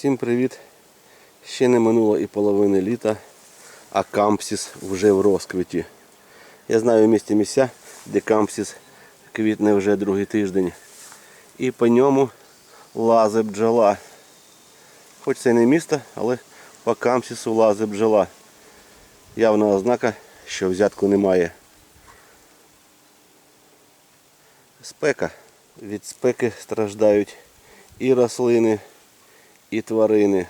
Всім привіт! Ще не минуло і половини літа, а кампсіс вже в розквіті. Я знаю місце місця, де кампсіс квітне вже другий тиждень. І по ньому лазе бджола. Хоч це не місто, але по кампсісу лазе бджола. Явна ознака, що взятку немає. Спека. Від спеки страждають і рослини, і тварини.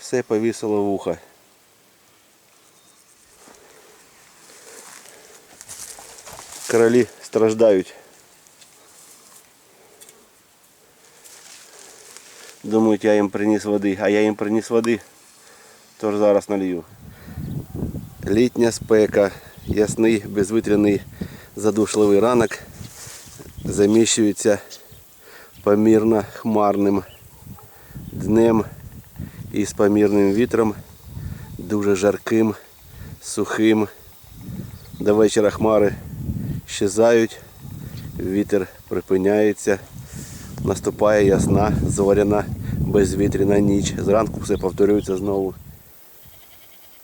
Все повісило вуха. Королі страждають. Думають, я їм приніс води, а я їм приніс води. Тож зараз налью. Літня спека, ясний, безвітряний, задушливий ранок заміщується помірно хмарним днем із помірним вітром, дуже жарким, сухим. До вечора хмари щезають, вітер припиняється, наступає ясна, зоряна, безвітряна ніч. Зранку все повторюється знову.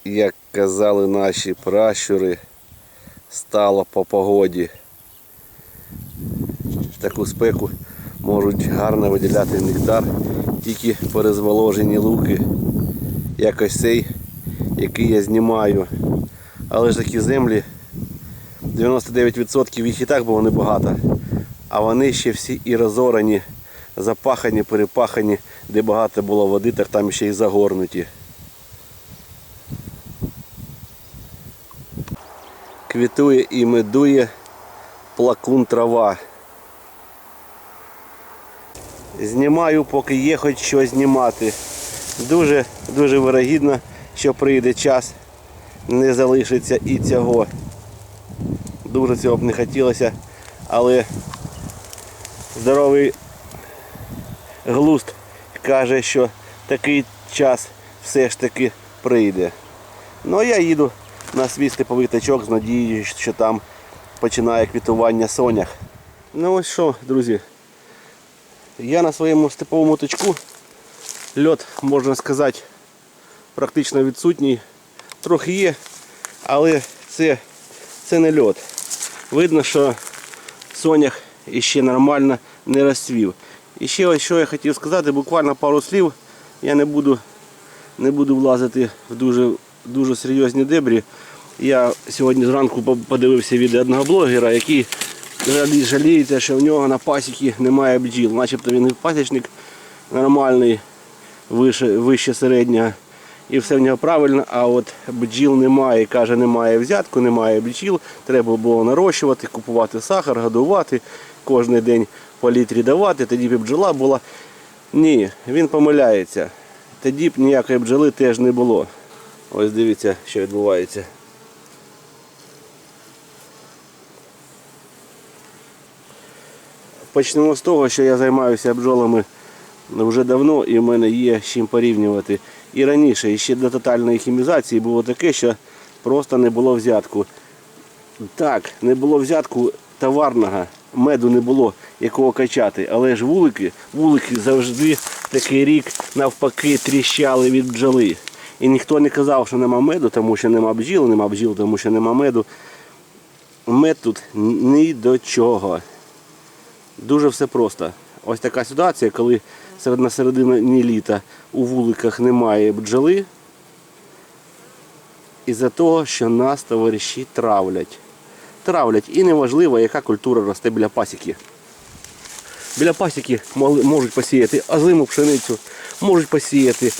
Як казали наші пращури, стало по погоді. Таку спеку можуть гарно виділяти нектар тільки перезволожені луки, як ось цей, який я знімаю. Але ж такі землі, 99% їх і так було небагато. А вони ще всі і розорані, запахані, перепахані, де багато було води, так там ще й загорнуті. Квітує і медує плакун трава. Знімаю, поки є хоч що знімати. Дуже дуже вирогідно, що прийде час, не залишиться і цього. Дуже цього б не хотілося, але здоровий глуст каже, що такий час все ж таки прийде. Ну я їду на свій степовий тачок з надією, що там починає квітування сонях. Ну ось що, друзі. Я на своєму степовому точку. Льот, можна сказати, практично відсутній. Трохи є, але це, це не льот. Видно, що сонях іще нормально не розцвів. І ще ось що я хотів сказати, буквально пару слів. Я не буду, не буду влазити в дуже, дуже серйозні дебрі. Я сьогодні зранку подивився відео одного блогера, який жаліється, що в нього на пасіки немає бджіл. Начебто він пасічник нормальний, вище, вище середнього. І все в нього правильно, а от бджіл немає. Каже, немає взятку, немає бджіл. Треба було нарощувати, купувати сахар, годувати, кожен день по літрі давати, тоді б бджола була. Ні, він помиляється. Тоді б ніякої бджоли теж не було. Ось дивіться, що відбувається. Почнемо з того, що я займаюся бджолами вже давно і в мене є з чим порівнювати. І раніше, і ще до тотальної хімізації було таке, що просто не було взятку. Так, не було взятку товарного, меду не було якого качати. Але ж вулики, вулики завжди такий рік навпаки тріщали від бджоли. І ніхто не казав, що нема меду, тому що нема бджіл, нема бджіл, тому що нема меду. Мед тут ні до чого. Дуже все просто. Ось така ситуація, коли серед на середині літа у вуликах немає бджоли. Із-за того, що нас товариші травлять. Травлять. І неважливо, яка культура росте біля пасіки. Біля пасіки можуть посіяти озиму пшеницю, можуть посіяти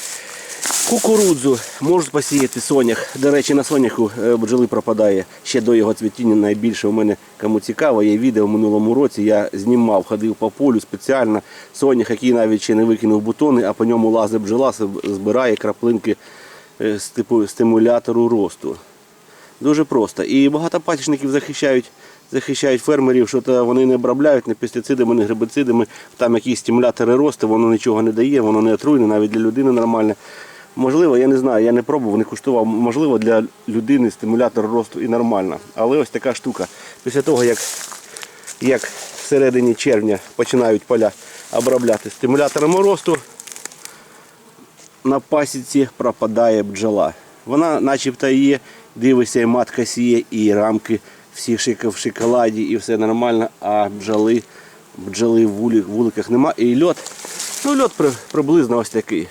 кукурудзу, можуть посіяти сонях. До речі, на соняху е, бджоли пропадає ще до його цвітіння. Найбільше у мене кому цікаво, є відео в минулому році. Я знімав, ходив по полю спеціально. Сонях, який навіть ще не викинув бутони, а по ньому лазить бджола, збирає краплинки е, з типу стимулятору росту. Дуже просто. І багато пасічників захищають, захищають фермерів, що вони не обробляють не пестицидами, не гербицидами. Там якісь стимулятори росту, воно нічого не дає, воно не отруйне, навіть для людини нормальне. Можливо, я не знаю, я не пробував, не куштував. Можливо, для людини стимулятор росту і нормально. Але ось така штука. Після того, як як в середині червня починають поля обробляти стимулятором росту, на пасіці пропадає бджола. Вона начебто є, дивишся, і матка сіє, і рамки всі в шоколаді, і все нормально, а бджоли, бджоли в вуликах нема. І льот, ну льот приблизно ось такий.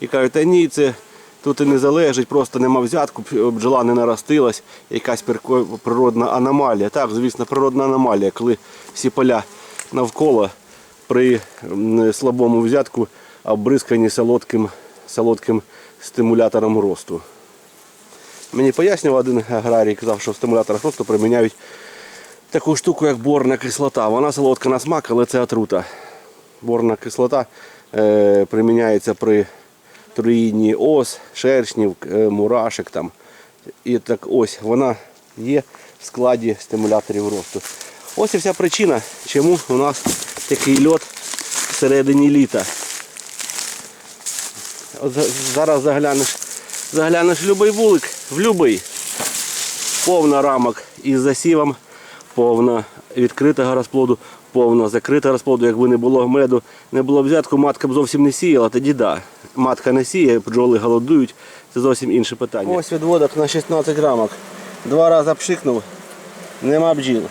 І кажуть, та ні, це тут і не залежить, просто нема взятку, бджола не наростилась, якась природна аномалія. Так, звісно, природна аномалія, коли всі поля навколо при слабому взятку обризкані солодким, солодким стимулятором росту. Мені пояснював один аграрій, казав, що в стимуляторах росту приміняють таку штуку, як борна кислота. Вона солодка на смак, але це отрута. Борна кислота е, приміняється при труїдні ос, шершнів, е, мурашек. Там. І так ось вона є в складі стимуляторів росту. Ось і вся причина, чому у нас такий льот всередині літа. От Зараз заглянеш, заглянеш в будь-який вулик, в будь-який. Повна рамок із засівом, повна відкритого розплоду, повна закритого розплоду. Якби не було меду, не було взятку, матка б зовсім не сіяла, тоді да. Матка не сіє, бджоли голодують, це зовсім інше питання. Ось відводок на 16 рамок. Два рази пшикнув, нема бджіл.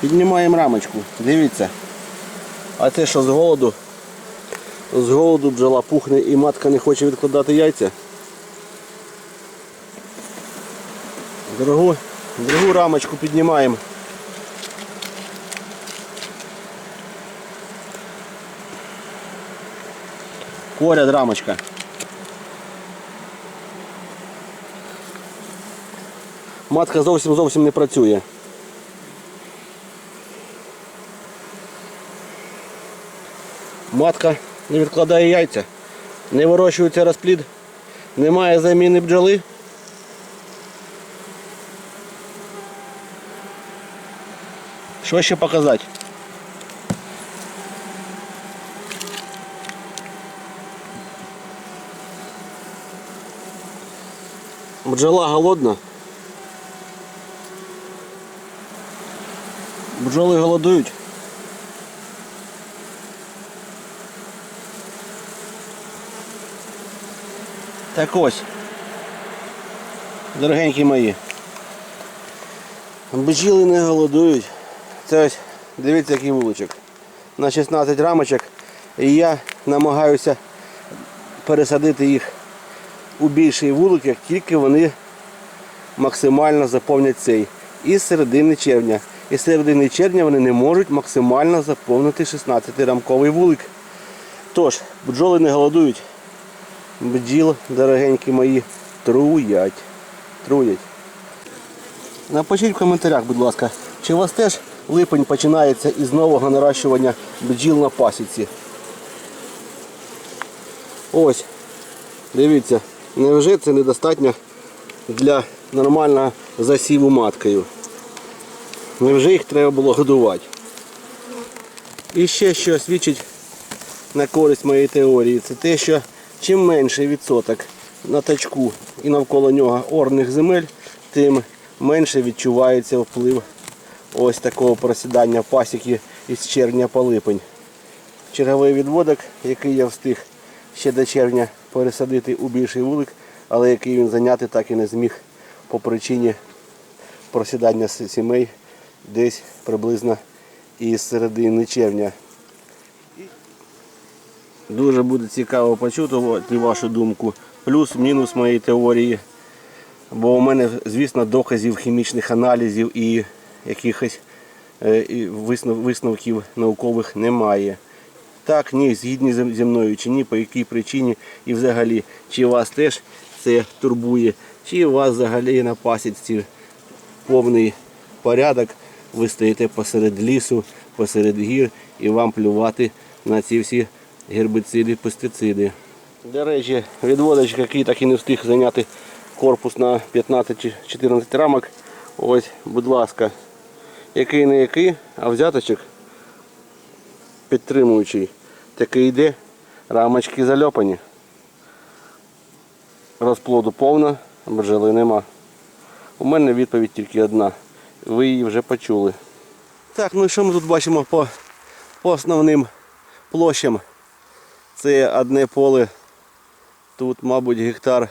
Піднімаємо рамочку, дивіться. А це що з голоду? З голоду бджола пухне і матка не хоче відкладати яйця. Другу, другу рамочку піднімаємо. Поряд рамочка. Матка зовсім зовсім не працює. Матка не відкладає яйця, не вирощується розплід, немає заміни бджоли. Що ще показати? Бджола голодна. Бджоли голодують. Так ось. Дорогенькі мої. Бджіли не голодують. Це ось, дивіться, який вуличок. На 16 рамочок. І я намагаюся пересадити їх у більший вулик, як тільки вони максимально заповнять цей. І з середини червня. І з середини червня вони не можуть максимально заповнити 16-рамковий вулик. Тож, бджоли не голодують. Бджіл, дорогенькі мої, труять. Труять. Напишіть в коментарях, будь ласка, чи у вас теж липень починається із нового наращування бджіл на пасіці? Ось, дивіться, невже це недостатньо для нормального засіву маткою? Невже їх треба було годувати? І ще що свідчить на користь моєї теорії, це те, що чим менший відсоток на тачку і навколо нього орних земель, тим менше відчувається вплив ось такого просідання пасіки із червня по липень. Черговий відводок, який я встиг ще до червня пересадити у більший вулик, але який він зайняти так і не зміг по причині просідання сімей десь приблизно із середини червня. Дуже буде цікаво почути вашу думку. Плюс-мінус моєї теорії. Бо у мене, звісно, доказів хімічних аналізів і якихось е, висновків наукових немає. Так, ні, згідні зі мною чи ні, по якій причині і взагалі, чи вас теж це турбує, чи вас взагалі на пасіці повний порядок, ви стоїте посеред лісу, посеред гір і вам плювати на ці всі гербициди, пестициди. До речі, відводочок, який так і не встиг зайняти корпус на 15 чи 14 рамок. Ось, будь ласка, який не який, а взяточок підтримуючий. Такий йде, рамочки зальопані. Розплоду повна, бджоли нема. У мене відповідь тільки одна. ви її вже почули. Так, ну і що ми тут бачимо по, по основним площам? Це одне поле. Тут, мабуть, гектар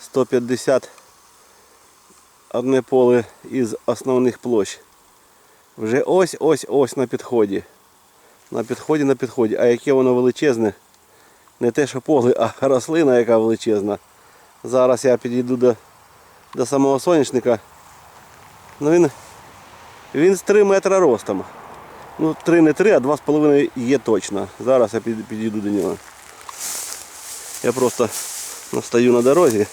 150. Одне поле із основних площ. Вже ось ось ось на підході. На підході, на підході. А яке воно величезне. Не те, що поле, а рослина, яка величезна. Зараз я підійду до, до самого соняшника. Ну він, він з 3 метра ростом. Ну, 3 не 3, а 2,5 є точно. Зараз я під- підійду до нього. Я просто стою на дорозі.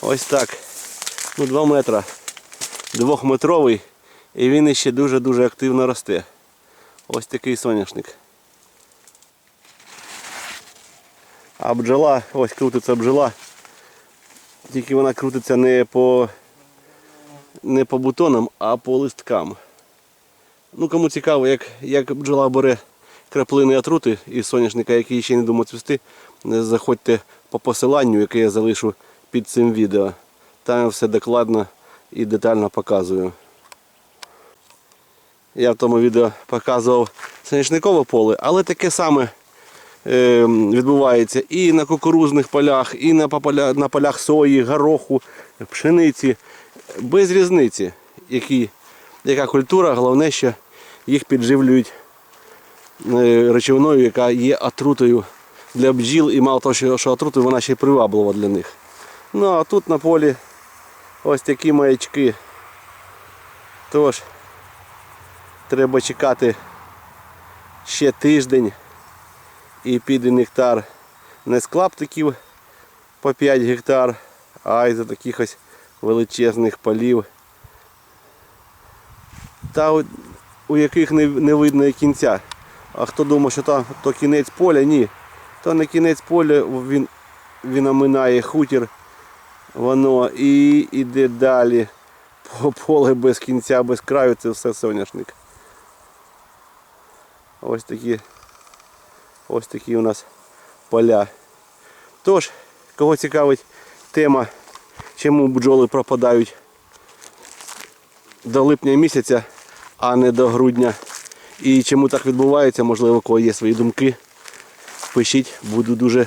Ось так. Ну, 2 метра. Двохметровий. І він ще дуже-дуже активно росте. Ось такий соняшник. А бджола, ось крутиться бджола. Тільки вона крутиться не по, не по бутонам, а по листкам. Ну, кому цікаво, як, як бджола бере краплини отрути із соняшника, який ще не думав цвісти, заходьте по посиланню, яке я залишу під цим відео. Там все докладно і детально показую. Я в тому відео показував соняшникове поле, але таке саме е, відбувається і на кукурузних полях, і на, поля, на полях сої, гороху, пшениці. Без різниці, які, яка культура, головне, що їх підживлюють е, речовиною, яка є отрутою для бджіл, і мало того, що отрутою, вона ще й приваблива для них. Ну а тут на полі ось такі маячки. Тож, треба чекати ще тиждень і піде нектар не з клаптиків по 5 гектар, а із таких ось величезних полів. Та у- яких не, не видно і кінця. А хто думає, що там то кінець поля, ні. То не кінець поля, він, він оминає хутір, воно і йде далі. По поле без кінця, без краю, це все соняшник. Ось такі, ось такі у нас поля. Тож, кого цікавить тема, чому бджоли пропадають до липня місяця, а не до грудня. І чому так відбувається, можливо, у кого є свої думки. Пишіть, буду дуже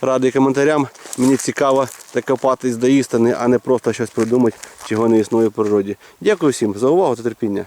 радий коментарям. Мені цікаво докопатись до істини, а не просто щось придумати, чого не існує в природі. Дякую всім за увагу та терпіння.